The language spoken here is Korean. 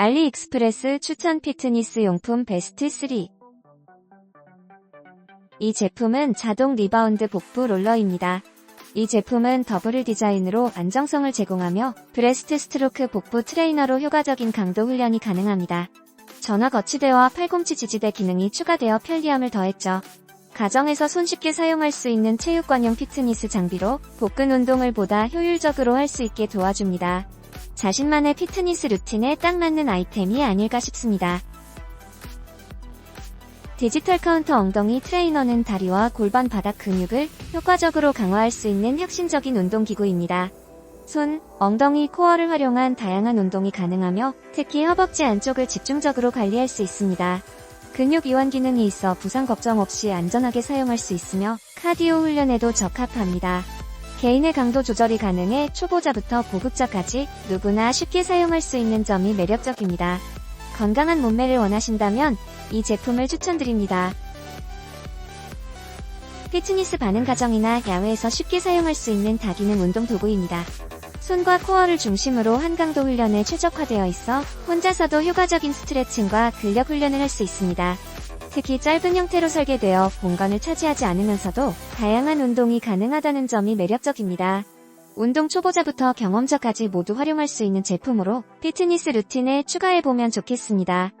알리익스프레스 추천 피트니스 용품 베스트 3 이 제품은 자동 리바운드 복부 롤러입니다. 이 제품은 더블 디자인으로 안정성을 제공하며 브레스트 스트로크 복부 트레이너로 효과적인 강도 훈련이 가능합니다. 전화 거치대와 팔꿈치 지지대 기능이 추가되어 편리함을 더했죠. 가정에서 손쉽게 사용할 수 있는 체육관용 피트니스 장비로 복근 운동을 보다 효율적으로 할 수 있게 도와줍니다. 자신만의 피트니스 루틴에 딱 맞는 아이템이 아닐까 싶습니다. 디지털 카운터 엉덩이 트레이너는 다리와 골반 바닥 근육을 효과적으로 강화할 수 있는 혁신적인 운동기구입니다. 손, 엉덩이, 코어를 활용한 다양한 운동이 가능하며 특히 허벅지 안쪽을 집중적으로 관리할 수 있습니다. 근육 이완 기능이 있어 부상 걱정 없이 안전하게 사용할 수 있으며 카디오 훈련에도 적합합니다. 개인의 강도 조절이 가능해 초보자부터 고급자까지 누구나 쉽게 사용할 수 있는 점이 매력적입니다. 건강한 몸매를 원하신다면 이 제품을 추천드립니다. 피트니스 반응 가정이나 야외에서 쉽게 사용할 수 있는 다기능 운동 도구입니다. 손과 코어를 중심으로 한강도 훈련에 최적화되어 있어 혼자서도 효과적인 스트레칭과 근력 훈련을 할 수 있습니다. 특히 짧은 형태로 설계되어 공간을 차지하지 않으면서도 다양한 운동이 가능하다는 점이 매력적입니다. 운동 초보자부터 경험자까지 모두 활용할 수 있는 제품으로 피트니스 루틴에 추가해보면 좋겠습니다.